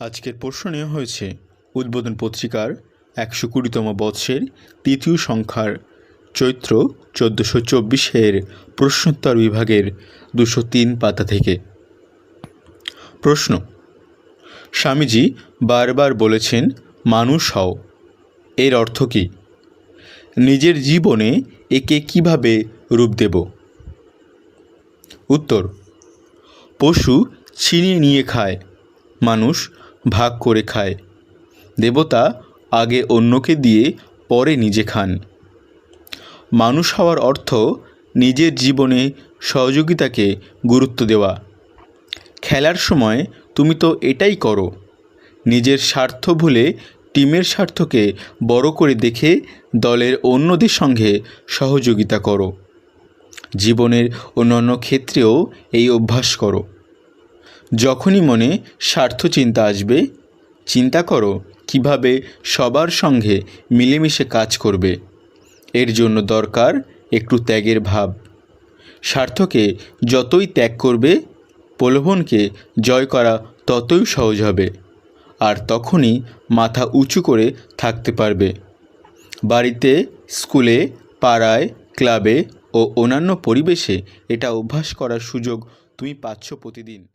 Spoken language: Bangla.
আজকের প্রশ্ন নেওয়া হয়েছে। উদ্বোধন পত্রিকার একশো কুড়িতম বৎসের তৃতীয় সংখ্যার চৈত্র চোদ্দোশো চব্বিশের প্রশ্নোত্তর বিভাগের দুশো তিন পাতা থেকে। প্রশ্ন, স্বামীজি বারবার বলেছেন, মানুষ হও। এর অর্থ কী? নিজের জীবনে একে কীভাবে রূপ দেব? উত্তর, পশু ছিনিয়ে নিয়ে খায়। মানুষ ভাগ করে খায়। দেবতা আগে অন্যকে দিয়ে পরে নিজে খান। মানুষ হওয়ার অর্থ নিজের জীবনে সহযোগিতাকে গুরুত্ব দেওয়া। খেলার সময় তুমি তো এটাই করো। নিজের স্বার্থ ভুলে টিমের স্বার্থকে বড় করে দেখে দলের অন্যদের সঙ্গে সহযোগিতা করো। জীবনের অন্যান্য ক্ষেত্রেও এই অভ্যাস করো। যখনই মনে স্বার্থ চিন্তা আসবে, চিন্তা করো কীভাবে সবার সঙ্গে মিলেমিশে কাজ করবে। এর জন্য দরকার একটু ত্যাগের ভাব। স্বার্থকে যতই ত্যাগ করবে, প্রলোভনকে জয় করা ততই সহজ হবে, আর তখনই মাথা উঁচু করে থাকতে পারবে। বাড়িতে, স্কুলে, পাড়ায়, ক্লাবে ও অন্যান্য পরিবেশে এটা অভ্যাস করার সুযোগ তুমি পাচ্ছ প্রতিদিন।